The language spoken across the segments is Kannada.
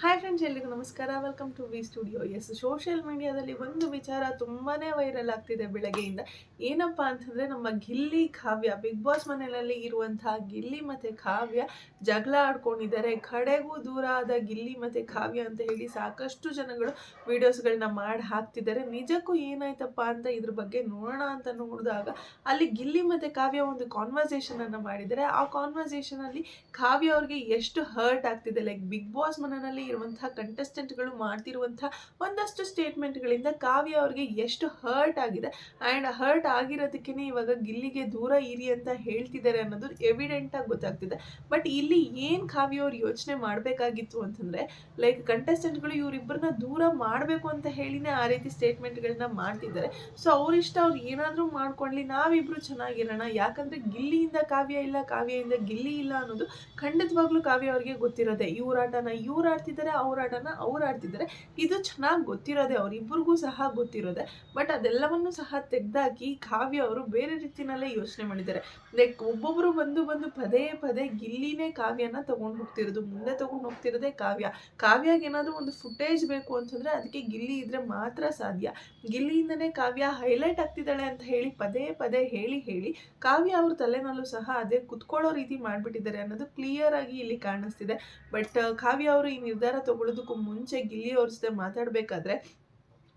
ಹಾಯ್ ಫ್ರೆಂಡ್ಸ್ ಎಲ್ರಿಗೂ ನಮಸ್ಕಾರ. Welcome to V studios social ಮೀಡಿಯಾದಲ್ಲಿ ಒಂದು ವಿಚಾರ ತುಂಬಾ ವೈರಲ್ ಆಗ್ತಿದೆ ಬೆಳಗ್ಗೆಯಿಂದ. ಏನಪ್ಪ ಅಂತಂದರೆ, ನಮ್ಮ ಗಿಲ್ಲಿ ಕಾವ್ಯ ಬಿಗ್ ಬಾಸ್ ಮನೆಯಲ್ಲಿ ಇರುವಂತಹ ಗಿಲ್ಲಿ ಮತ್ತು ಕಾವ್ಯ ಜಗಳ ಆಡ್ಕೊಂಡಿದ್ದಾರೆ. ಕಡೆಗೂ ದೂರ ಆದ ಗಿಲ್ಲಿ ಮತ್ತು ಕಾವ್ಯ ಅಂತ ಹೇಳಿ ಸಾಕಷ್ಟು ಜನಗಳು ವಿಡಿಯೋಸ್ಗಳನ್ನ ಮಾಡಿ ಹಾಕ್ತಿದ್ದಾರೆ. ನಿಜಕ್ಕೂ ಏನಾಯ್ತಪ್ಪ ಅಂತ ಇದ್ರ ಬಗ್ಗೆ ನೋಡೋಣ ಅಂತ ನೋಡಿದಾಗ, ಅಲ್ಲಿ ಗಿಲ್ಲಿ ಮತ್ತು ಕಾವ್ಯ ಒಂದು ಕಾನ್ವರ್ಸೇಷನನ್ನು ಮಾಡಿದ್ದಾರೆ. ಆ ಕಾನ್ವರ್ಸೇಷನಲ್ಲಿ ಕಾವ್ಯ ಅವ್ರಿಗೆ ಎಷ್ಟು ಹರ್ಟ್ ಆಗ್ತಿದೆ? ಲೈಕ್ ಬಿಗ್ ಬಾಸ್ ಮನೆಯಲ್ಲಿ ಇರುವಂತಹ ಕಂಟೆಸ್ಟೆಂಟ್ಗಳು ಮಾಡ್ತಿರುವಂತಹ ಒಂದಷ್ಟು ಸ್ಟೇಟ್ಮೆಂಟ್ಗಳಿಂದ ಕಾವ್ಯ ಅವ್ರಿಗೆ ಎಷ್ಟು ಹರ್ಟ್ ಆಗಿದೆ. ಆ್ಯಂಡ್ ಹರ್ಟ್ ಆಗಿರೋದಕ್ಕೇ ಇವಾಗ ಗಿಲ್ಲಿಗೆ ದೂರ ಇರಿ ಅಂತ ಹೇಳ್ತಿದ್ದಾರೆ ಅನ್ನೋದು ಎವಿಡೆಂಟ್ ಆಗಿ ಗೊತ್ತಾಗ್ತಿದೆ. ಬಟ್ ಇಲ್ಲಿ ಏನು ಕಾವ್ಯ ಅವ್ರು ಯೋಚನೆ ಮಾಡಬೇಕಾಗಿತ್ತು ಅಂತಂದರೆ ಲೈಕ್ ಕಂಟೆಸ್ಟೆಂಟ್ಗಳು ಇವರಿಬ್ಬರನ್ನ ದೂರ ಮಾಡಬೇಕು ಅಂತ ಹೇಳಿನೇ ಆ ರೀತಿ ಸ್ಟೇಟ್ಮೆಂಟ್ಗಳನ್ನ ಮಾಡ್ತಿದ್ದಾರೆ. ಸೊ ಅವರಿಷ್ಟ ಅವ್ರು ಏನಾದರೂ ಮಾಡ್ಕೊಳ್ಳಿ ನಾವಿಬ್ರು ಚೆನ್ನಾಗಿರೋಣ. ಯಾಕಂದರೆ ಗಿಲ್ಲಿಯಿಂದ ಕಾವ್ಯ ಇಲ್ಲ, ಕಾವ್ಯದಿಂದ ಗಿಲ್ಲಿ ಇಲ್ಲ ಅನ್ನೋದು ಖಂಡಿತವಾಗ್ಲೂ ಕಾವ್ಯ ಅವ್ರಿಗೆ ಗೊತ್ತಿರೋದೆ. ಇವ್ರ ಆಟನ, ಇವ್ರು ಅವ್ರ ಆಟನ ಅವ್ರು ಆಡ್ತಿದ್ದಾರೆ ಇದು ಚೆನ್ನಾಗಿ ಗೊತ್ತಿರೋದೆ ಅವರಿಬ್ಬರಿಗೂ ಸಹ ಗೊತ್ತಿರೋದೆ, ಬಟ್ ಅದೆಲ್ಲವನ್ನು ಸಹ ತೆಗೆದಾಕಿ ಕಾವ್ಯ ಅವರು ಬೇರೆ ರೀತಿಯಲ್ಲೇ ಯೋಚನೆ ಮಾಡಿದ್ದಾರೆ. ಲೈಕ್ ಒಬ್ಬೊಬ್ಬರು ಬಂದು ಬಂದು ಪದೇ ಪದೇ ಗಿಲ್ಲಿನೇ ಕಾವ್ಯನ ತಗೊಂಡು ಹೋಗ್ತಿರೋದು, ಮುಂದೆ ತಗೊಂಡು ಹೋಗ್ತಿರೋದೇ ಕಾವ್ಯ. ಕಾವ್ಯಾಗ ಏನಾದರೂ ಒಂದು ಫುಟೇಜ್ ಬೇಕು ಅಂತಂದರೆ ಅದಕ್ಕೆ ಗಿಲ್ಲಿ ಇದ್ರೆ ಮಾತ್ರ ಸಾಧ್ಯ. ಗಿಲ್ಲಿಯಿಂದನೇ ಕಾವ್ಯ ಹೈಲೈಟ್ ಆಗ್ತಿದ್ದಾಳೆ ಅಂತ ಹೇಳಿ ಪದೇ ಪದೇ ಹೇಳಿ ಹೇಳಿ ಕಾವ್ಯ ಅವ್ರ ತಲೆನಲ್ಲೂ ಸಹ ಅದೇ ಕುತ್ಕೊಳ್ಳೋ ರೀತಿ ಮಾಡಿಬಿಟ್ಟಿದ್ದಾರೆ ಅನ್ನೋದು ಕ್ಲಿಯರ್ ಆಗಿ ಇಲ್ಲಿ ಕಾಣಿಸ್ತಿದೆ. ಬಟ್ ಕಾವ್ಯ ಅವರು ಈ ನಿರ್ಧಾರ ತಗೊಳ್ಳೋದಕ್ಕೂ ಮುಂಚೆ ಗಿಲ್ಲಿ ಅವ್ರ ಜೊತೆ ಮಾತಾಡಬೇಕಾದ್ರೆ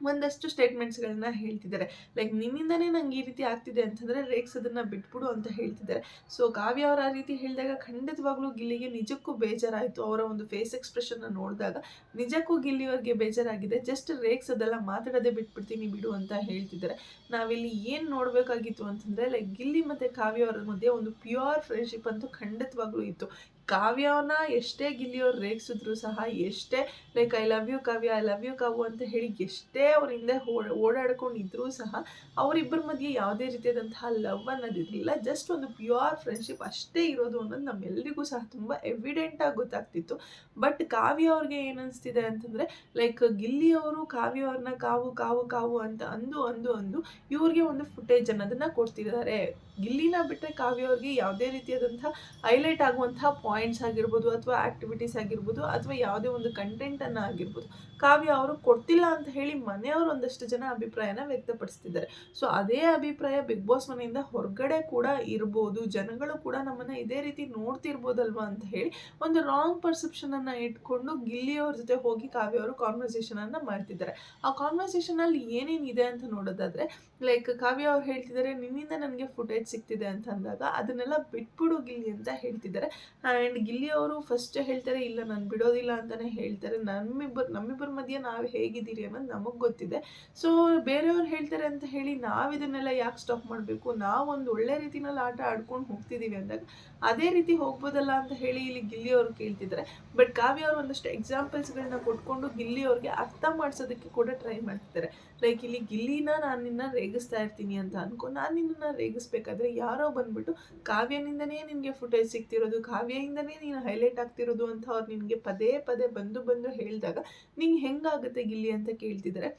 ಒಂದಷ್ಟು ಸ್ಟೇಟ್ಮೆಂಟ್ಸ್ಗಳನ್ನ ಹೇಳ್ತಿದ್ದಾರೆ. ಲೈಕ್ ನಿನ್ನಿಂದನೇ ನಂಗೆ ಈ ರೀತಿ ಆಗ್ತಿದೆ ಅಂತಂದರೆ ರೇಕ್ಸ್ ಅದನ್ನು ಬಿಟ್ಬಿಡು ಅಂತ ಹೇಳ್ತಿದ್ದಾರೆ. ಸೊ ಕಾವ್ಯ ಅವರು ಆ ರೀತಿ ಹೇಳಿದಾಗ ಖಂಡಿತವಾಗ್ಲೂ ಗಿಲ್ಲಿಗೆ ನಿಜಕ್ಕೂ ಬೇಜಾರಾಯಿತು. ಅವರ ಒಂದು ಫೇಸ್ ಎಕ್ಸ್ಪ್ರೆಷನ್ನ ನೋಡಿದಾಗ ನಿಜಕ್ಕೂ ಗಿಲ್ಲಿಯವ್ರಿಗೆ ಬೇಜಾರಾಗಿದೆ. ಜಸ್ಟ್ ರೇಕ್ಸ್ ಅದೆಲ್ಲ ಮಾತಾಡೋದೇ ಬಿಟ್ಬಿಡ್ತೀನಿ ಬಿಡು ಅಂತ ಹೇಳ್ತಿದ್ದಾರೆ. ನಾವಿಲ್ಲಿ ಏನು ನೋಡಬೇಕಾಗಿತ್ತು ಅಂತಂದರೆ ಲೈಕ್ ಗಿಲ್ಲಿ ಮತ್ತು ಕಾವ್ಯ ಅವರ ಮಧ್ಯೆ ಒಂದು ಪ್ಯೂರ್ ಫ್ರೆಂಡ್ಶಿಪ್ ಅಂತೂ ಖಂಡಿತವಾಗ್ಲೂ ಇತ್ತು. ಕಾವ್ಯವನ್ನ ಎಷ್ಟೇ ಗಿಲ್ಲಿಯವ್ರು ರೇಗಿಸಿದ್ರು ಸಹ, ಎಷ್ಟೇ like I love you Kavya, I love you Kavu ಅಂತ ಹೇಳಿ ಎಷ್ಟೇ ಅವ್ರ ಹಿಂದೆ ಓಡ, ಓಡಾಡ್ಕೊಂಡಿದ್ರೂ ಸಹ, ಅವರಿಬ್ಬರ ಮಧ್ಯೆ ಯಾವುದೇ ರೀತಿಯಾದಂತಹ ಲವ್ ಅನ್ನೋದಿರಲಿಲ್ಲ. ಜಸ್ಟ್ ಒಂದು ಪ್ಯೂರ್ ಫ್ರೆಂಡ್ಶಿಪ್ ಅಷ್ಟೇ ಇರೋದು ಅನ್ನೋದು ನಮ್ಮೆಲ್ಲರಿಗೂ ಸಹ ತುಂಬ ಎವಿಡೆಂಟ್ ಆಗಿ ಗೊತ್ತಾಗ್ತಿತ್ತು. ಬಟ್ ಕಾವ್ಯ ಅವ್ರಿಗೆ ಏನನ್ನಿಸ್ತಿದೆ ಅಂತಂದರೆ, ಲೈಕ್ ಗಿಲ್ಲಿ ಅವರು ಕಾವ್ಯ ಅವ್ರನ್ನ ಕಾವು ಕಾವು ಕಾವು ಅಂತ ಅಂದು ಅಂದು ಅಂದು ಇವ್ರಿಗೆ ಒಂದು ಫುಟೇಜ್ ಅನ್ನೋದನ್ನ ಕೊಡ್ತಿದ್ದಾರೆ. ಗಿಲ್ಲಿನ ಬಿಟ್ಟರೆ ಕಾವ್ಯ ಅವ್ರಿಗೆ ಯಾವುದೇ ರೀತಿಯಾದಂಥ ಹೈಲೈಟ್ ಆಗುವಂಥ ಪಾಯಿಂಟ್ಸ್ ಆಗಿರ್ಬೋದು ಅಥವಾ ಆ್ಯಕ್ಟಿವಿಟೀಸ್ ಆಗಿರ್ಬೋದು ಅಥವಾ ಯಾವುದೇ ಒಂದು ಕಂಟೆಂಟನ್ನು ಆಗಿರ್ಬೋದು ಕಾವ್ಯ ಅವರು ಕೊಡ್ತಿಲ್ಲ ಅಂತ ಹೇಳಿ ಮನೆಯವರು ಒಂದಷ್ಟು ಜನ ಅಭಿಪ್ರಾಯನ ವ್ಯಕ್ತಪಡಿಸ್ತಿದ್ದಾರೆ. ಸೊ, ಅದೇ ಅಭಿಪ್ರಾಯ ಬಿಗ್ ಬಾಸ್ ಮನೆಯಿಂದ ಹೊರಗಡೆ ಕೂಡ ಇರ್ಬೋದು, ಜನಗಳು ಕೂಡ ನಮ್ಮನ್ನು ಇದೇ ರೀತಿ ನೋಡ್ತಿರ್ಬೋದಲ್ವಾ ಅಂತ ಹೇಳಿ ಒಂದು ರಾಂಗ್ ಪರ್ಸೆಪ್ಷನನ್ನು ಇಟ್ಕೊಂಡು ಗಿಲ್ಲಿಯವ್ರ ಜೊತೆ ಹೋಗಿ ಕಾವ್ಯ ಅವರು ಕಾನ್ವರ್ಸೇಷನನ್ನು ಮಾಡ್ತಿದ್ದಾರೆ. ಆ ಕಾನ್ವರ್ಸೇಷನಲ್ಲಿ ಏನೇನಿದೆ ಅಂತ ನೋಡೋದಾದರೆ ಲೈಕ್ ಕಾವ್ಯ ಅವ್ರು ಹೇಳ್ತಿದ್ದಾರೆ, ನಿನ್ನಿಂದ ನನಗೆ ಫುಟೇಜ್ ಸಿಗ್ತಿದೆ ಅಂತ ಅಂದಾಗ ಅದನ್ನೆಲ್ಲ ಬಿಟ್ಬಿಡು ಗಿಲ್ಲಿ ಅಂತ ಹೇಳ್ತಿದ್ದಾರೆ. ಆ್ಯಂಡ್ ಗಿಲ್ಲಿ ಅವರು ಫಸ್ಟ್ ಹೇಳ್ತಾರೆ, ಇಲ್ಲ ನಾನು ಬಿಡೋದಿಲ್ಲ ಅಂತಲೇ ಹೇಳ್ತಾರೆ. ನಮ್ಮಿಬ್ಬರು, ನಮ್ಮಿಬ್ಬರ ಮಧ್ಯೆ ನಾವು ಹೇಗಿದ್ದೀರಿ ಅನ್ನೋದು ನಮಗೆ ಗೊತ್ತಿದೆ. ಸೊ ಬೇರೆಯವ್ರು ಹೇಳ್ತಾರೆ ಅಂತ ಹೇಳಿ ನಾವು ಇದನ್ನೆಲ್ಲ ಯಾಕೆ ಸ್ಟಾಪ್ ಮಾಡಬೇಕು? ನಾವು ಒಂದು ಒಳ್ಳೆ ರೀತಿನಲ್ಲಿ ಆಟ ಆಡ್ಕೊಂಡು ಹೋಗ್ತಿದ್ದೀವಿ ಅಂದಾಗ ಅದೇ ರೀತಿ ಹೋಗ್ಬೋದಲ್ಲ ಅಂತ ಹೇಳಿ ಇಲ್ಲಿ ಗಿಲ್ಲಿ ಅವರು ಕೇಳ್ತಿದ್ದಾರೆ. ಬಟ್ ಕಾವ್ಯ ಅವರು ಒಂದಷ್ಟು ಎಕ್ಸಾಂಪಲ್ಸ್ಗಳನ್ನ ಕೊಟ್ಕೊಂಡು ಗಿಲ್ಲಿ ಅವ್ರಿಗೆ ಅರ್ಥ ಮಾಡಿಸೋದಕ್ಕೆ ಕೂಡ ಟ್ರೈ ಮಾಡ್ತಿದ್ದಾರೆ. ಲೈಕ್ ಇಲ್ಲಿ ಗಿಲ್ಲಿನ ನಾನು ನಿನ್ನ ರೇಗಿಸ್ತಾ ಇರ್ತೀನಿ ಅಂತ ಅನ್ಕೊ, ನಾನು ನಿನ್ನ ರೇಗಿಸ್ಬೇಕಾದ್ರೆ ಯಾರೋ ಬಂದ್ಬಿಟ್ಟು ಕಾವ್ಯನಿಂದನೇ ನಿನಗೆ ಫುಟೇಜ್ ಸಿಗ್ತಿರೋದು, ಕಾವ್ಯಯಿಂದನೇ ನೀನು ಹೈಲೈಟ್ ಆಗ್ತಿರೋದು ಅಂತ ಅವ್ರು ನಿನಗೆ ಪದೇ ಪದೇ ಬಂದು ಬಂದು ಹೇಳಿದಾಗ ನಿಂಗೆ ಹೆಂಗಾಗುತ್ತೆ ಗಿಲ್ಲಿ ಅಂತ ಕೇಳ್ತಿದ್ದಾರೆ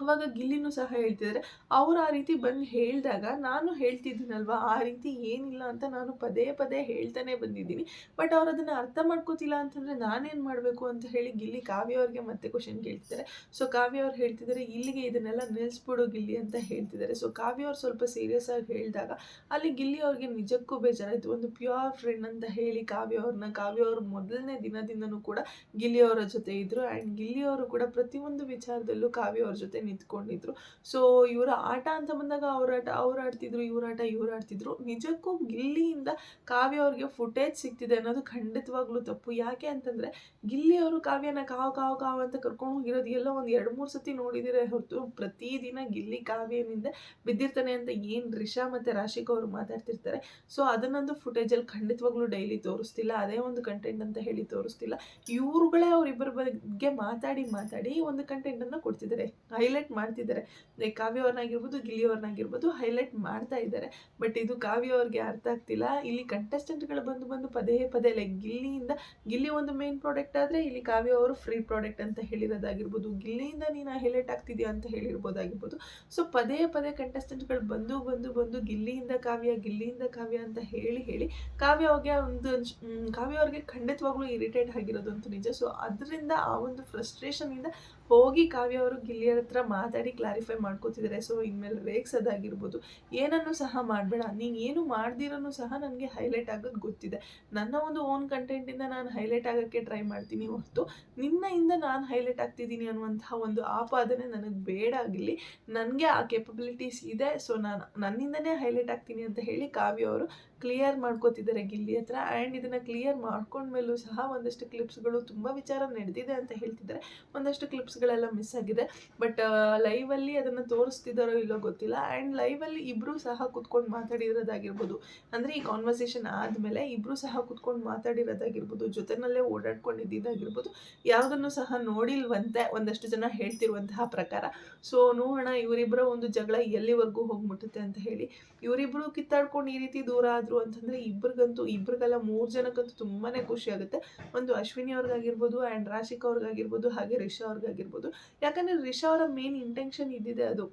ಅವಾಗ ಗಿಲ್ಲಿನೂ ಸಹ ಹೇಳ್ತಿದ್ದಾರೆ. ಅವ್ರು ಆ ರೀತಿ ಬಂದು ಹೇಳಿದಾಗ ನಾನು ಹೇಳ್ತಿದ್ದೀನಲ್ವ? ಆ ರೀತಿ ಏನಿಲ್ಲ ಅಂತ ನಾನು ಪದೇ ಪದೇ ಹೇಳ್ತಾನೆ ಬಂದಿದ್ದೀನಿ. ಬಟ್ ಅವ್ರು ಅದನ್ನು ಅರ್ಥ ಮಾಡ್ಕೋತಿಲ್ಲ ಅಂತಂದರೆ ನಾನೇನು ಮಾಡಬೇಕು ಅಂತ ಹೇಳಿ ಗಿಲ್ಲಿ ಕಾವ್ಯ ಅವ್ರಿಗೆ ಮತ್ತೆ ಕ್ವಶನ್ ಕೇಳ್ತಿದ್ದಾರೆ. ಸೊ ಕಾವ್ಯ ಅವ್ರು ಹೇಳ್ತಿದ್ದಾರೆ, ಇಲ್ಲಿಗೆ ಇದನ್ನೆಲ್ಲ ನಿಲ್ಲಿಸ್ಬಿಡು ಗಿಲ್ಲಿ ಅಂತ ಹೇಳ್ತಿದ್ದಾರೆ. ಸೊ ಕಾವ್ಯ ಅವ್ರು ಸ್ವಲ್ಪ ಸೀರಿಯಸ್ ಆಗಿ ಹೇಳಿದಾಗ ಅಲ್ಲಿ ಗಿಲ್ಲಿ ಅವ್ರಿಗೆ ನಿಜಕ್ಕೂ ಬೇಜಾರಾಯಿತು. ಒಂದು ಪ್ಯೂರ್ ಫ್ರೆಂಡ್ ಅಂತ ಹೇಳಿ ಕಾವ್ಯ ಅವ್ರನ್ನ ಕಾವ್ಯ ಅವ್ರ ಮೊದಲನೇ ದಿನದಿಂದನೂ ಕೂಡ ಗಿಲ್ಲಿ ಅವರ ಜೊತೆ ಇದ್ದರು ಆ್ಯಂಡ್ ಗಿಲ್ಲಿ ಅವರು ಕೂಡ ಪ್ರತಿಯೊಂದು ವಿಚಾರದಲ್ಲೂ ಕಾವ್ಯ ಅವ್ರ ಜೊತೆ ನಿಂತ್ಕೊಂಡಿದ್ರು. ಸೊ ಇವರ ಆಟ ಅಂತ ಬಂದಾಗ ಅವ್ರ ಆಟ, ಅವ್ರು ಆಡ್ತಿದ್ರು, ಇವ್ರ ಆಟ, ಇವ್ರು ಆಡ್ತಿದ್ರು. ನಿಜಕ್ಕೂ ಗಿಲ್ಲಿಯಿಂದ ಕಾವ್ಯ ಅವ್ರಿಗೆ ಫುಟೇಜ್ ಸಿಗ್ತಿದೆ ಅನ್ನೋದು ಖಂಡಿತವಾಗ್ಲೂ ತಪ್ಪು. ಯಾಕೆ ಅಂತಂದರೆ, ಗಿಲ್ಲಿ ಅವರು ಕಾವ್ಯನ ಕಾವು ಕಾವು ಕಾವು ಅಂತ ಕರ್ಕೊಂಡು ಹೋಗಿರೋದು ಎಲ್ಲ ಒಂದು ಎರಡು, ಮೂರು ಸತಿ ನೋಡಿದಿರೇ ಹೊರತು ಪ್ರತಿದಿನ ಗಿಲ್ಲಿ ಕಾವ್ಯನಿಂದ ಬಿದ್ದಿರ್ತಾನೆ ಅಂತ ಏನು ರಿಷಾ ಮತ್ತು ರಾಶಿಕ್ ಅವರು ಮಾತಾಡ್ತಿರ್ತಾರೆ. ಸೊ ಅದನ್ನೊಂದು ಫುಟೇಜಲ್ಲಿ ಖಂಡಿತವಾಗ್ಲೂ ಡೈಲಿ ತೋರಿಸ್ತಿಲ್ಲ. ಅದೇ ಒಂದು ಕಂಟೆಂಟ್ ಅಂತ ಹೇಳಿ ತೋರಿಸ್ತಿಲ್ಲ. ಇವ್ರುಗಳೇ ಅವರಿಬ್ಬರ ಬಗ್ಗೆ ಮಾತಾಡಿ ಮಾತಾಡಿ ಒಂದು ಕಂಟೆಂಟನ್ನು ಕೊಡ್ತಿದ್ದಾರೆ. ಹೈಲೈಟ್ ಹೈಲೈಟ್ ಮಾಡ್ತಿದ್ದಾರೆ. ಲೈಕ್ ಕಾವ್ಯ ಅವ್ರನ್ನಾಗಿರ್ಬೋದು, ಗಿಲ್ಲಿ ಅವ್ರನ್ನಾಗಿರ್ಬೋದು ಹೈಲೈಟ್ ಮಾಡ್ತಾ ಇದ್ದಾರೆ. ಬಟ್ ಇದು ಕಾವ್ಯ ಅವ್ರಿಗೆ ಅರ್ಥ ಆಗ್ತಿಲ್ಲ. ಇಲ್ಲಿ ಕಂಟೆಸ್ಟೆಂಟ್ಗಳು ಬಂದು ಬಂದು ಪದೇ ಪದೇ ಲೈಕ್ ಗಿಲ್ಲಿಯಿಂದ, ಗಿಲ್ಲಿ ಒಂದು ಮೇನ್ ಪ್ರಾಡಕ್ಟ್ ಆದರೆ ಇಲ್ಲಿ ಕಾವ್ಯ ಅವರು ಫ್ರೀ ಪ್ರಾಡಕ್ಟ್ ಅಂತ ಹೇಳಿರೋದಾಗಿರ್ಬೋದು. ಗಿಲ್ಲಿಯಿಂದ ನೀನು ಹೈಲೈಟ್ ಆಗ್ತಿದ್ಯಾ ಅಂತ ಹೇಳಿರ್ಬೋದಾಗಿರ್ಬೋದು. ಸೊ ಪದೇ ಪದೇ ಕಂಟೆಸ್ಟೆಂಟ್ಗಳು ಬಂದು ಬಂದು ಬಂದು ಗಿಲ್ಲಿಯಿಂದ ಕಾವ್ಯ ಗಿಲ್ಲಿಯಿಂದ ಕಾವ್ಯ ಅಂತ ಹೇಳಿ ಹೇಳಿ ಕಾವ್ಯ ಅವ್ರಿಗೆ ಒಂದು ಕಾವ್ಯ ಅವ್ರಿಗೆ ಖಂಡಿತವಾಗ್ಲೂ ಇರಿಟೇಟ್ ಆಗಿರೋದು ಅಂತೂ ನಿಜ. ಸೊ ಅದರಿಂದ ಆ ಒಂದು ಫ್ರಸ್ಟ್ರೇಷನಿಂದ ಹೋಗಿ ಕಾವ್ಯ ಅವರು ಗಿಲ್ಲಿಯರ ಹತ್ರ ಮಾತಾಡಿ ಕ್ಲಾರಿಫೈ ಮಾಡ್ಕೋತಿದ್ದಾರೆ ಸೊ ಇನ್ಮೇಲೆ ರೇಗ್ಸೋದಾಗಿರ್ಬೋದು ಏನನ್ನು ಸಹ ಮಾಡಬೇಡ. ನೀನು ಏನು ಮಾಡ್ದಿರೋನು ಸಹ ನನಗೆ ಹೈಲೈಟ್ ಆಗೋದು ಗೊತ್ತಿದೆ. ನನ್ನ ಒಂದು ಓನ್ ಕಂಟೆಂಟಿಂದ ನಾನು ಹೈಲೈಟ್ ಆಗೋಕ್ಕೆ ಟ್ರೈ ಮಾಡ್ತೀನಿ ಹೊರತು ನಿನ್ನಿಂದ ನಾನು ಹೈಲೈಟ್ ಆಗ್ತಿದ್ದೀನಿ ಅನ್ನುವಂತಹ ಒಂದು ಆಪಾದನೆ ನನಗೆ ಬೇಡ ಆಗಲಿ. ನನಗೆ ಆ ಕೆಪಬಿಲಿಟೀಸ್ ಇದೆ. ಸೊ ನಾನು ನನ್ನಿಂದನೇ ಹೈಲೈಟ್ ಆಗ್ತೀನಿ ಅಂತ ಹೇಳಿ ಕಾವ್ಯ ಅವರು ಕ್ಲಿಯರ್ ಮಾಡ್ಕೋತಿದ್ದಾರೆ ಗಿಲ್ಲಿ ಹತ್ರ. ಆ್ಯಂಡ್ ಇದನ್ನು ಕ್ಲಿಯರ್ ಮಾಡ್ಕೊಂಡ್ಮೇಲೂ ಸಹ ಒಂದಷ್ಟು ಕ್ಲಿಪ್ಸ್ಗಳು ತುಂಬ ವಿಚಾರ ನಡೆದಿದೆ ಅಂತ ಹೇಳ್ತಿದ್ದಾರೆ. ಒಂದಷ್ಟು ಕ್ಲಿಪ್ಸ್ಗಳೆಲ್ಲ ಮಿಸ್ ಆಗಿದೆ. ಬಟ್ ಲೈವಲ್ಲಿ ಅದನ್ನು ತೋರಿಸ್ತಿದ್ದಾರೋ ಇಲ್ಲೋ ಗೊತ್ತಿಲ್ಲ. ಆ್ಯಂಡ್ ಲೈವಲ್ಲಿ ಇಬ್ಬರೂ ಸಹ ಕುತ್ಕೊಂಡು ಮಾತಾಡಿರೋದಾಗಿರ್ಬೋದು. ಅಂದರೆ ಈ ಕಾನ್ವರ್ಸೇಷನ್ ಆದಮೇಲೆ ಇಬ್ಬರೂ ಸಹ ಕುತ್ಕೊಂಡು ಮಾತಾಡಿರೋದಾಗಿರ್ಬೋದು. ಜೊತೆನಲ್ಲೇ ಓಡಾಡ್ಕೊಂಡಿದ್ದಾಗಿರ್ಬೋದು ಯಾವುದನ್ನು ಸಹ ನೋಡಿಲ್ವಂತೆ ಒಂದಷ್ಟು ಜನ ಹೇಳ್ತಿರುವಂತಹ ಪ್ರಕಾರ. ಸೊ ನೋಡೋಣ ಇವರಿಬ್ಬರ ಒಂದು ಜಗಳ ಎಲ್ಲಿವರೆಗೂ ಹೋಗ್ಬಿಟ್ಟುತ್ತೆ ಅಂತ ಹೇಳಿ. ಇವರಿಬ್ಬರು ಕಿತ್ತಾಡ್ಕೊಂಡು ಈ ರೀತಿ ದೂರ ಆದರು ಅಂತಂದರೆ ಇಬ್ರಿಗಂತೂ, ಇಬ್ರಿಗೆಲ್ಲ ಮೂರು ಜನಕ್ಕಂತೂ ತುಂಬಾನೇ ಖುಷಿ ಆಗುತ್ತೆ. ಒಂದು ಅಶ್ವಿನಿ ಅವ್ರಿಗಾಗಿರ್ಬೋದು ಆ್ಯಂಡ್ ರಾಶಿಕಾ ಅವ್ರಿಗಾಗಿರ್ಬೋದು, ಹಾಗೆ ರಿಷಾ ಅವ್ರಿಗಾಗಿರ್ಬೋದು. ಯಾಕಂದ್ರೆ ರಿಷಾ ಅವರ ಮೇನ್ ಇಂಟೆನ್ಷನ್ ಇದ್ದಿದೆ ಅದು.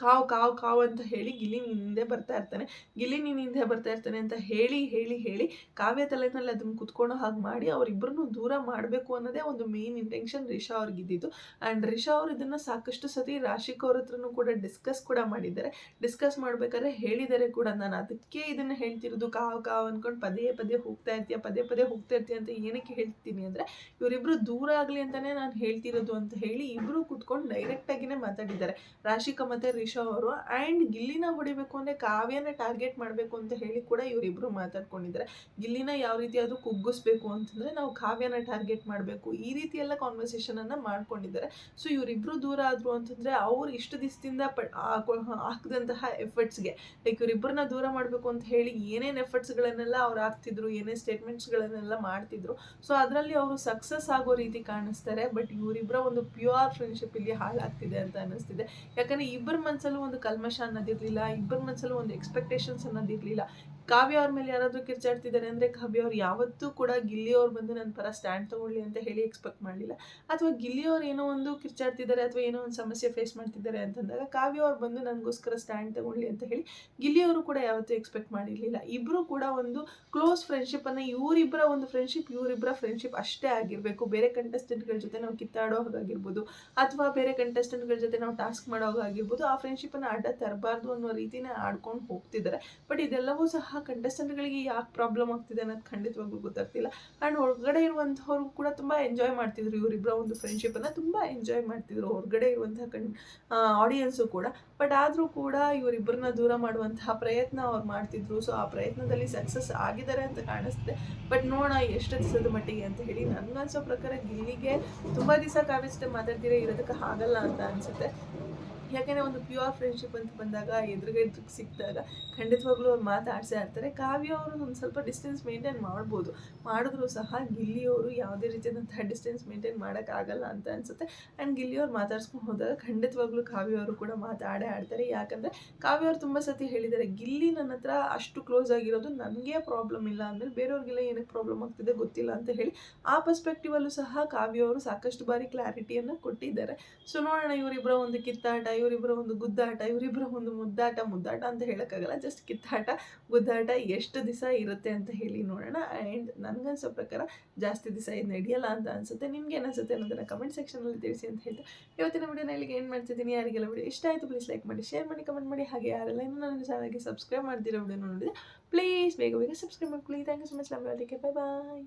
ಕಾವು ಕಾವು ಕಾವು ಅಂತ ಹೇಳಿ ಗಿಲಿ ನಿನ್ನ ಬರ್ತಾ ಇರ್ತಾನೆ. ಗಿಲಿ ನಿನ್ನ ಬರ್ತಾ ಇರ್ತಾನೆ ಅಂತ ಹೇಳಿ ಹೇಳಿ ಹೇಳಿ ಕಾವ್ಯ ತಲೆನಲ್ಲಿ ಅದನ್ನು ಕುತ್ಕೊಳ್ಳೋ ಹಾಗೆ ಮಾಡಿ ಅವರಿಬ್ಬರನ್ನು ದೂರ ಮಾಡಬೇಕು ಅನ್ನೋದೇ ಒಂದು ಮೇನ್ ಇಂಟೆನ್ಷನ್ ರಿಷಾ ಅವ್ರಿಗಿದ್ದಿದ್ದು ಆ್ಯಂಡ್ ರಿಷಾ ಅವರು ಇದನ್ನು ಸಾಕಷ್ಟು ಸತಿ ರಾಶಿಕ್ ಅವ್ರ ಹತ್ರನೂ ಕೂಡ ಡಿಸ್ಕಸ್ ಕೂಡ ಮಾಡಿದ್ದಾರೆ. ಡಿಸ್ಕಸ್ ಮಾಡಬೇಕಾದ್ರೆ ಹೇಳಿದ್ದಾರೆ ಕೂಡ. ನಾನು ಅದಕ್ಕೆ ಇದನ್ನು ಹೇಳ್ತಿರೋದು ಕಾವ್ ಕಾವ್ ಅಂದ್ಕೊಂಡು ಪದೇ ಪದೇ ಹೋಗ್ತಾ ಇರ್ತೀಯ, ಪದೇ ಪದೇ ಹೋಗ್ತಾ ಇರ್ತೀಯ ಅಂತ ಏನಕ್ಕೆ ಹೇಳ್ತೀನಿ ಅಂದರೆ ಇವರಿಬ್ಬರು ದೂರ ಆಗಲಿ ಅಂತಲೇ ನಾನು ಹೇಳ್ತಿರೋದು ಅಂತ ಹೇಳಿ ಇಬ್ಬರು ಕುತ್ಕೊಂಡು ಡೈರೆಕ್ಟಾಗಿನೇ ಮಾತಾಡಿದ್ದಾರೆ. ರಾಶಿಕಾ ಮತ್ತು ಅವರು, ಆ್ಯಂಡ್ ಗಿಲ್ಲಿನ ಹೊಡಿಬೇಕು ಅಂದರೆ ಕಾವ್ಯನ ಟಾರ್ಗೆಟ್ ಮಾಡಬೇಕು ಅಂತ ಹೇಳಿ ಕೂಡ ಇವರಿಬ್ಬರು ಮಾತಾಡ್ಕೊಂಡಿದ್ದಾರೆ. ಗಿಲ್ಲಿನ ಯಾವ ರೀತಿ ಆದರೂ ಕುಗ್ಗಿಸ್ಬೇಕು ಅಂತಂದರೆ ನಾವು ಕಾವ್ಯನ ಟಾರ್ಗೆಟ್ ಮಾಡಬೇಕು. ಈ ರೀತಿ ಎಲ್ಲ ಕಾನ್ವರ್ಸೇಷನನ್ನು ಮಾಡ್ಕೊಂಡಿದ್ದಾರೆ. ಸೊ ಇವರಿಬ್ಬರು ದೂರ ಆದರು ಅಂತಂದರೆ ಅವ್ರು ಇಷ್ಟು ದಿವಸದಿಂದ ಪ ಹಾಕೊ- ಹಾಕಿದಂತಹ ಎಫರ್ಟ್ಸ್ಗೆ ಲೈಕ್ ಇವರಿಬ್ಬರನ್ನ ದೂರ ಮಾಡಬೇಕು ಅಂತ ಹೇಳಿ ಏನೇನು ಎಫರ್ಟ್ಸ್ಗಳನ್ನೆಲ್ಲ ಅವ್ರು ಹಾಕ್ತಿದ್ರು, ಏನೇನು ಸ್ಟೇಟ್ಮೆಂಟ್ಸ್ಗಳನ್ನೆಲ್ಲ ಮಾಡ್ತಿದ್ರು. ಸೊ ಅದರಲ್ಲಿ ಅವರು ಸಕ್ಸಸ್ ಆಗೋ ರೀತಿ ಕಾಣಿಸ್ತಾರೆ ಬಟ್ ಇವರಿಬ್ಬರ ಒಂದು ಪ್ಯೂರ್ ಫ್ರೆಂಡ್ಶಿಪ್ ಇಲ್ಲಿ ಹಾಳಾಗ್ತಿದೆ ಅಂತ ಅನ್ನಿಸ್ತಿದೆ ಯಾಕಂದರೆ ಇಬ್ಬರ ಮನಸ್ಸಲ್ಲೂ ಒಂದು ಕಲ್ಮಶ ಅನ್ನೋದಿರಲಿಲ್ಲ ಇಬ್ಬರ ಮನಸ್ಸಲ್ಲೂ ಒಂದು ಎಕ್ಸ್ಪೆಕ್ಟೇಷನ್ಸ್ ಅನ್ನೋದಿರಲಿಲ್ಲ. ಕಾವ್ಯ ಅವ್ರ ಮೇಲೆ ಯಾರಾದರೂ ಕಿರ್ಚಾಡ್ತಿದ್ದಾರೆ ಅಂದರೆ ಕಾವ್ಯ ಅವ್ರು ಯಾವತ್ತೂ ಕೂಡ ಗಿಲ್ಲಿ ಅವ್ರು ಬಂದು ನನ್ನ ಪರ ಸ್ಟ್ಯಾಂಡ್ ತಗೊಳ್ಳಿ ಅಂತ ಹೇಳಿ ಎಕ್ಸ್ಪೆಕ್ಟ್ ಮಾಡಲಿಲ್ಲ. ಅಥವಾ ಗಿಲ್ಲಿ ಅವ್ರು ಏನೋ ಒಂದು ಕಿರ್ಚಾಡ್ತಿದ್ದಾರೆ ಅಥವಾ ಏನೋ ಒಂದು ಸಮಸ್ಯೆ ಫೇಸ್ ಮಾಡ್ತಿದ್ದಾರೆ ಅಂತಂದಾಗ ಕಾವ್ಯ ಅವ್ರು ಬಂದು ನನಗೋಸ್ಕರ ಸ್ಟ್ಯಾಂಡ್ ತಗೊಳ್ಳಿ ಅಂತ ಹೇಳಿ ಗಿಲ್ಲಿ ಅವರು ಕೂಡ ಯಾವತ್ತೂ ಎಕ್ಸ್ಪೆಕ್ಟ್ ಮಾಡಿರಲಿಲ್ಲ. ಇಬ್ಬರು ಕೂಡ ಒಂದು ಕ್ಲೋಸ್ ಫ್ರೆಂಡ್ಶಿಪ್ಪನ್ನು ಇವರಿಬ್ಬರ ಒಂದು ಫ್ರೆಂಡ್ಶಿಪ್ ಇವರಿಬ್ಬರ ಫ್ರೆಂಡ್ಶಿಪ್ ಅಷ್ಟೇ ಆಗಿರಬೇಕು. ಬೇರೆ ಕಂಟೆಸ್ಟೆಂಟ್ಗಳ ಜೊತೆ ನಾವು ಕಿತ್ತಾಡೋ ಹಾಗಾಗಿರ್ಬೋದು ಅಥವಾ ಬೇರೆ ಕಂಟೆಸ್ಟೆಂಟ್ಗಳ ಜೊತೆ ನಾವು ಟಾಸ್ಕ್ ಮಾಡೋ ಹಾಗಾಗಿರ್ಬೋದು ಆ ಫ್ರೆಂಡ್ಶಿಪ್ಪನ್ನು ಅಡ್ಡ ತರಬಾರ್ದು ಅನ್ನೋ ರೀತಿನೇ ಆಡ್ಕೊಂಡು ಹೋಗ್ತಿದ್ದಾರೆ ಬಟ್ ಇದೆಲ್ಲವೂ ಸಹ ಕಂಟೆಸ್ಟೆಂಟ್ಗಳಿಗೆ ಯಾಕೆ ಪ್ರಾಬ್ಲಮ್ ಆಗ್ತಿದೆ ಅನ್ನೋದು ಖಂಡಿತವಾಗ್ಲೂ ಗೊತ್ತಾಗ್ತಿಲ್ಲ. ಆ್ಯಂಡ್ ಹೊರಗಡೆ ಇರುವಂಥವ್ರು ಕೂಡ ತುಂಬ ಎಂಜಾಯ್ ಮಾಡ್ತಿದ್ರು ಇವರಿಬ್ಬರ ಒಂದು ಫ್ರೆಂಡ್ಶಿಪ್ಪನ್ನು ತುಂಬ ಎಂಜಾಯ್ ಮಾಡ್ತಿದ್ರು ಹೊರಗಡೆ ಇರುವಂತಹ ಕಣ್ ಆಡಿಯನ್ಸು ಕೂಡ. ಬಟ್ ಆದರೂ ಕೂಡ ಇವರಿಬ್ಬರನ್ನ ದೂರ ಮಾಡುವಂತಹ ಪ್ರಯತ್ನ ಅವ್ರು ಮಾಡ್ತಿದ್ರು. ಸೊ ಆ ಪ್ರಯತ್ನದಲ್ಲಿ ಸಕ್ಸಸ್ ಆಗಿದ್ದಾರೆ ಅಂತ ಕಾಣಿಸ್ತಿದೆ. ಬಟ್ ನೋಡೋಣ ಎಷ್ಟು ದಿವಸದ ಮಟ್ಟಿಗೆ ಅಂತ ಹೇಳಿ ನನಗನ್ಸೋ ಪ್ರಕಾರ ಗಿಲ್ಲಿಗೆ ತುಂಬ ದಿವಸ ಕಾವ್ಯ ಜೊತೆ ಮಾತಾಡ್ದಿರೇ ಇರೋದಕ್ಕೆ ಆಗಲ್ಲ ಅಂತ ಅನಿಸುತ್ತೆ. ಯಾಕೆಂದರೆ ಒಂದು ಪ್ಯೂರ್ ಫ್ರೆಂಡ್ಶಿಪ್ ಅಂತ ಬಂದಾಗ, ಎದುರುಗಡೆ ಸಿಕ್ಕಿದಾಗ ಖಂಡಿತವಾಗ್ಲೂ ಅವ್ರು ಮಾತಾಡ್ಸೇ ಆಡ್ತಾರೆ ಕಾವ್ಯ ಅವರು ಒಂದು ಸ್ವಲ್ಪ ಡಿಸ್ಟೆನ್ಸ್ ಮೇಂಟೈನ್ ಮಾಡ್ಬೋದು. ಮಾಡಿದ್ರು ಸಹ ಗಿಲ್ಲಿಯವರು ಯಾವುದೇ ರೀತಿಯಾದಂತಹ ಡಿಸ್ಟೆನ್ಸ್ ಮೇಂಟೈನ್ ಮಾಡೋಕ್ಕಾಗಲ್ಲ ಅಂತ ಅನ್ಸುತ್ತೆ. ಆ್ಯಂಡ್ ಗಿಲ್ಲಿಯವ್ರು ಮಾತಾಡ್ಸ್ಕೊಂಡು ಹೋದಾಗ ಖಂಡಿತವಾಗ್ಲೂ ಕಾವ್ಯ ಅವರು ಕೂಡ ಮಾತಾಡೇ ಆಡ್ತಾರೆ. ಯಾಕಂದರೆ ಕಾವ್ಯ ಅವರು ತುಂಬ ಸತಿ ಹೇಳಿದ್ದಾರೆ, ಗಿಲ್ಲಿ ನನ್ನ ಹತ್ರ ಅಷ್ಟು ಕ್ಲೋಸ್ ಆಗಿರೋದು ನನಗೆ ಪ್ರಾಬ್ಲಮ್ ಇಲ್ಲ ಅಂದಮೇಲೆ ಬೇರೆಯವ್ರಿಗೆಲ್ಲ ಏನಕ್ಕೆ ಪ್ರಾಬ್ಲಮ್ ಆಗ್ತಿದೆ ಗೊತ್ತಿಲ್ಲ ಅಂತ ಹೇಳಿ ಆ ಪರ್ಸ್ಪೆಕ್ಟಿವಲ್ಲೂ ಸಹ ಕಾವ್ಯ ಅವರು ಸಾಕಷ್ಟು ಬಾರಿ ಕ್ಲಾರಿಟಿಯನ್ನು ಕೊಟ್ಟಿದ್ದಾರೆ. ಸೊ ನೋಡೋಣ ಇವರಿಬ್ಬರ ಒಂದು ಕಿತ್ತಾಟ ಇವರಿಬ್ಬರ ಒಂದು ಗುದ್ದಾಟ ಇವರಿಬ್ಬರ ಒಂದು ಮುದ್ದಾಟ ಮುದ್ದಾಟ ಅಂತ ಹೇಳೋಕ್ಕಾಗಲ್ಲ ಜಸ್ಟ್ ಕಿತ್ತಾಟ. ಗುದ್ದಾಟ ಎಷ್ಟು ದಿವಸ ಇರುತ್ತೆ ಅಂತ ಹೇಳಿ ನೋಡೋಣ. ಆ್ಯಂಡ್ ನನಗನ್ಸೋ ಪ್ರಕಾರ ಜಾಸ್ತಿ ದಿವಸ ಇದು ನಡೆಯಲ್ಲ ಅಂತ ಅನಿಸುತ್ತೆ. ನಿಮ್ಗೆ ಏನಿಸುತ್ತೆ ಅನ್ನೋದನ್ನು ಕಮೆಂಟ್ ಸೆಕ್ಷನಲ್ಲಿ ತಿಳಿಸಿ ಅಂತ ಹೇಳ್ತಾ ಇವತ್ತಿನ ವಿಡಿಯೋನ ಇಲ್ಲಿಗೆ ಏನು ಮಾಡ್ತಿದ್ದೀನಿ. ಯಾರಿಗೆಲ್ಲ ವಿಡಿಯೋ ಇಷ್ಟ ಆಯಿತು ಪ್ಲೀಸ್ ಲೈಕ್ ಮಾಡಿ ಶೇರ್ ಮಾಡಿ ಕಮೆಂಟ್ ಮಾಡಿ. ಹಾಗೆ ಯಾರೆಲ್ಲ ಇನ್ನೂ ನನ್ನ ಚಾನಲ್ಗೆ ಸಬ್ಸ್ಕ್ರೈಬ್ ಮಾಡ್ತಿರೋ ವಿಡಿಯೋ ನೋಡಿದ್ರೆ ಪ್ಲೀಸ್ ಬೇಗ ಬೇಗ ಸಬ್ಸ್ಕ್ರೈಬ್ ಮಾಡ್ಕೊಳ್ಳಿ. Thank you so much love ಅದಕ್ಕೆ ಬೈ ಬಾಯ್